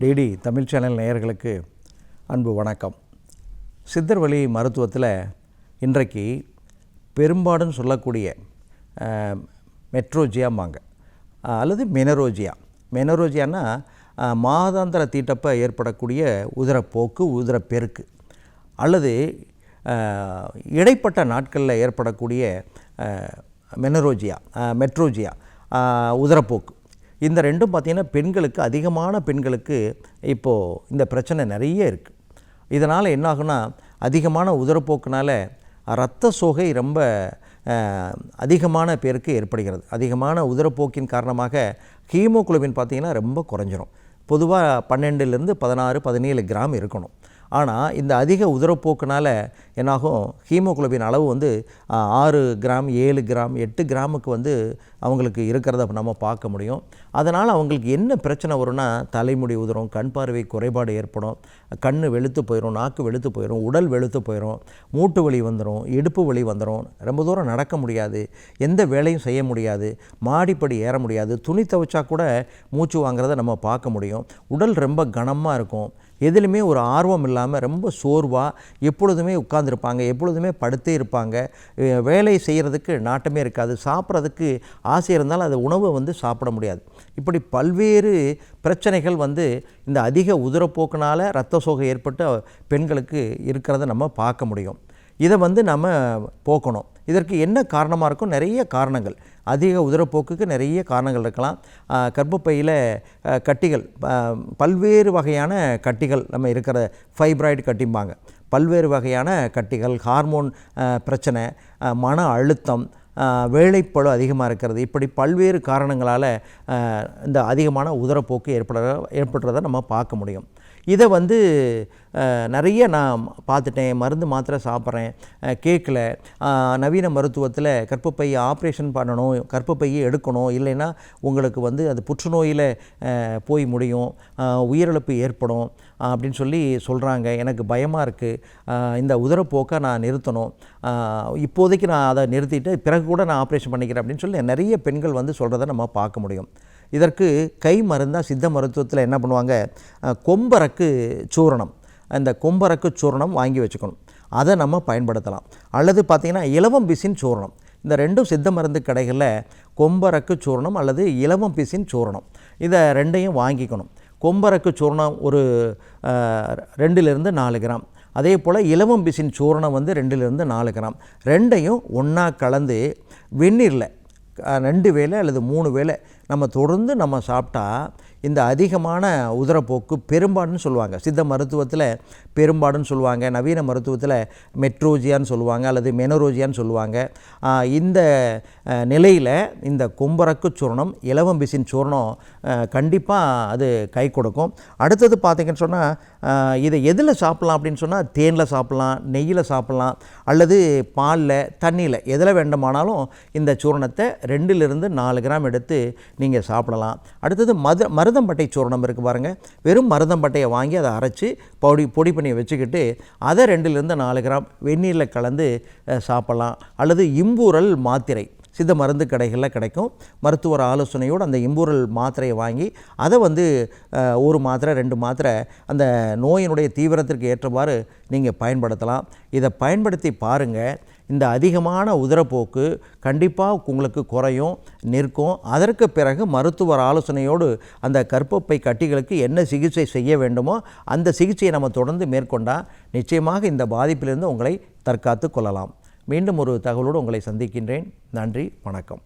DD Tamil channel நேயர்களுக்கு அன்பு வணக்கம். சித்தர் வழி மருத்துவத்தில் இன்றைக்கு பெரும்பாடுன்னு சொல்லக்கூடிய மெட்ரோஜியாம்பாங்க அல்லது மெனரோஜியா. மெனரோஜியானா மாதாந்திர தீட்டப்ப ஏற்படக்கூடிய உதிரப்போக்கு உதிரப்பெருக்கு. அல்லது இடைப்பட்ட நாட்களில் ஏற்படக்கூடிய மெனரோஜியா மெட்ரோஜியா உதரப்போக்கு. இந்த ரெண்டும் பார்த்திங்கன்னா பெண்களுக்கு அதிகமான பெண்களுக்கு இப்போது இந்த பிரச்சனை நிறைய இருக்குது இதனால் என்ன அதிகமான உதரப்போக்குனால் இரத்த சோகை ரொம்ப அதிகமான பேருக்கு ஏற்படுகிறது. அதிகமான உதரப்போக்கின் காரணமாக ஹீமோகுளோபின் பார்த்திங்கன்னா ரொம்ப குறைஞ்சிரும். பொதுவாக பன்னெண்டுலேருந்து பதினாறு பதினேழு கிராம் இருக்கணும். ஆனால் இந்த அதிக உதரப்போக்குனால் என்னாகும் ஹீமோகுளோபின் அளவு வந்து ஆறு கிராம் ஏழு கிராம் எட்டு கிராமுக்கு வந்து அவங்களுக்கு இருக்கிறத நம்ம பார்க்க முடியும். அதனால் அவங்களுக்கு என்ன பிரச்சனை வரும்னா தலைமுடி உதிரும் கண் பார்வை குறைபாடு ஏற்படும் கண் வெளுத்து போயிடும் நாக்கு வெளுத்து போயிடும் உடல் வெளுத்து போயிடும் மூட்டு வலி வந்துடும் இடுப்பு வலி வந்துடும் ரொம்ப தூரம் நடக்க முடியாது எந்த வேலையும் செய்ய முடியாது மாடிப்படி ஏற முடியாது துணி துவைச்சா கூட மூச்சு வாங்குறத நம்ம பார்க்க முடியும். உடல் ரொம்ப கனமாக இருக்கும். எதிலுமே ஒரு ஆர்வம் இல்லாமல் ரொம்ப சோர்வாக எப்பொழுதுமே உட்காந்துருப்பாங்க எப்பொழுதுமே படுத்தே இருப்பாங்க. வேலை செய்கிறதுக்கு நாட்டமே இருக்காது. சாப்பிட்றதுக்கு ஆசை இருந்தாலும் அது உணவை வந்து சாப்பிட முடியாது. இப்படி பல்வேறு பிரச்சனைகள் வந்து இந்த அதிக உதிரப்போக்குனால் இரத்த சோகை ஏற்பட்டு பெண்களுக்கு இருக்கிறத நம்ம பார்க்க முடியும். இதை வந்து நம்ம போக்கணும். இதற்கு என்ன காரணமாக இருக்கும்? நிறைய காரணங்கள். அதிக உதரப்போக்குக்கு நிறைய காரணங்கள் இருக்கலாம். கர்ப்பப்பையில் கட்டிகள் பல்வேறு வகையான கட்டிகள் நம்ம இருக்கிற ஃபைப்ராய்டு கட்டிம்பாங்க. பல்வேறு வகையான கட்டிகள் ஹார்மோன் பிரச்சனை மன அழுத்தம் ஆஹ் அதிகமாக இருக்கிறது. இப்படி பல்வேறு காரணங்களால் இந்த அதிகமான உதரப்போக்கு ஏற்பட ஏற்படுறதை நம்ம பார்க்க முடியும். இதை வந்து நிறைய நான் பார்த்துட்டேன் மருந்து மாத்திரை சாப்பிட்றேன் கேட்கல நவீன மருத்துவத்தில் கற்பப்பையை ஆப்ரேஷன் பண்ணணும் கற்பப்பையை எடுக்கணும் இல்லைன்னா உங்களுக்கு வந்து அது புற்றுநோயில் போய் முடியும் உயிரிழப்பு ஏற்படும் அப்படின்னு சொல்லி சொல்கிறாங்க எனக்கு பயமாக இருக்குது இந்த உதரப்போக்கை நான் நிறுத்தணும். இப்போதைக்கு நான் அதை நிறுத்திட்டு பிறகு கூட நான் ஆப்ரேஷன் பண்ணிக்கிறேன் அப்படின்னு சொல்லி நிறைய பெண்கள் வந்து சொல்கிறத நம்ம பார்க்க முடியும். இதற்கு கை மருந்தாக சித்த மருத்துவத்தில் என்ன பண்ணுவாங்க? கொம்பரக்கு சூரணம். அந்த கொம்பரக்கு சூரணம் வாங்கி வச்சுக்கணும். அதை நம்ம பயன்படுத்தலாம். அல்லது பார்த்திங்கன்னா இலவம் பிசின் சூரணம். இந்த ரெண்டும் சித்த மருந்து கடைகளில் கொம்பரக்கு சூரணம் அல்லது இலவம் பிசின் சூரணம். இதை ரெண்டையும் வாங்கிக்கணும். கொம்பரக்கு சூரணம் ஒரு ரெண்டுலேருந்து நாலு கிராம். அதே போல் இலவம் பிசின் சூரணம் வந்து ரெண்டுலேருந்து நாலு கிராம். ரெண்டையும் ஒன்றா கலந்து வெந்நீரில் ரெண்டு வேலை அல்லது மூணு வேலை நம்ம தொடர்ந்து நம்ம சாப்பிட்டா இந்த அதிகமான உதரப்போக்கு பெரும்பாடுன்னு சொல்லுவாங்க. சித்த மருத்துவத்தில் பெரும்பாடுன்னு சொல்லுவாங்க. நவீன மருத்துவத்தில் மெட்ரோஜியான்னு சொல்லுவாங்க அல்லது மெனரோஜியான்னு சொல்லுவாங்க. இந்த நிலையில் இந்த கொம்பரக்கு சூர்ணம் இலவம்பிசின் சூர்ணம் கண்டிப்பாக அது கை கொடுக்கும். அடுத்தது பார்த்திங்கன்னு சொன்னால் இதை எதில் சாப்பிட்லாம் அப்படின்னு சொன்னால் தேனில் சாப்பிட்லாம் நெய்யில் சாப்பிட்லாம் அல்லது பாலில் தண்ணியில் எதில் வேண்டுமானாலும் இந்த சூர்ணத்தை ரெண்டிலிருந்து நாலு கிராம் எடுத்து நீங்கள் சாப்பிடலாம். அடுத்தது மத மருதம்பட்டை சூர்ணம் இருக்குது பாருங்கள் வெறும் மருதம்பட்டையை வாங்கி அதை அரைச்சி பொடி பொடி பண்ணி வச்சுக்கிட்டு அதை ரெண்டிலிருந்து நாலு கிராம் வெந்நீரில் கலந்து சாப்பிட்லாம் சாப்பிடலாம். அல்லது இம்பூரல் மாத்திரை சித்த மருந்து கடைகளில் கிடைக்கும். மருத்துவர் ஆலோசனையோடு அந்த இம்பூரல் மாத்திரையை வாங்கி அதை வந்து ஒரு மாத்திரை ரெண்டு மாத்திரை அந்த நோயினுடைய தீவிரத்திற்கு ஏற்றவாறு நீங்கள் பயன்படுத்தலாம். இதை பயன்படுத்தி பாருங்கள் இந்த அதிகமான உதரப்போக்கு கண்டிப்பாக உங்களுக்கு குறையும் நிற்கும். அதற்கு பிறகு மருத்துவர் ஆலோசனையோடு அந்த கற்பப்பை கட்டிகளுக்கு என்ன சிகிச்சை செய்ய வேண்டுமோ அந்த சிகிச்சையை நம்ம தொடர்ந்து மேற்கொண்டால் நிச்சயமாக இந்த பாதிப்பிலிருந்து உங்களை தற்காத்து கொள்ளலாம். மீண்டும் ஒரு தகவலோடு உங்களை சந்திக்கின்றேன். நன்றி வணக்கம்.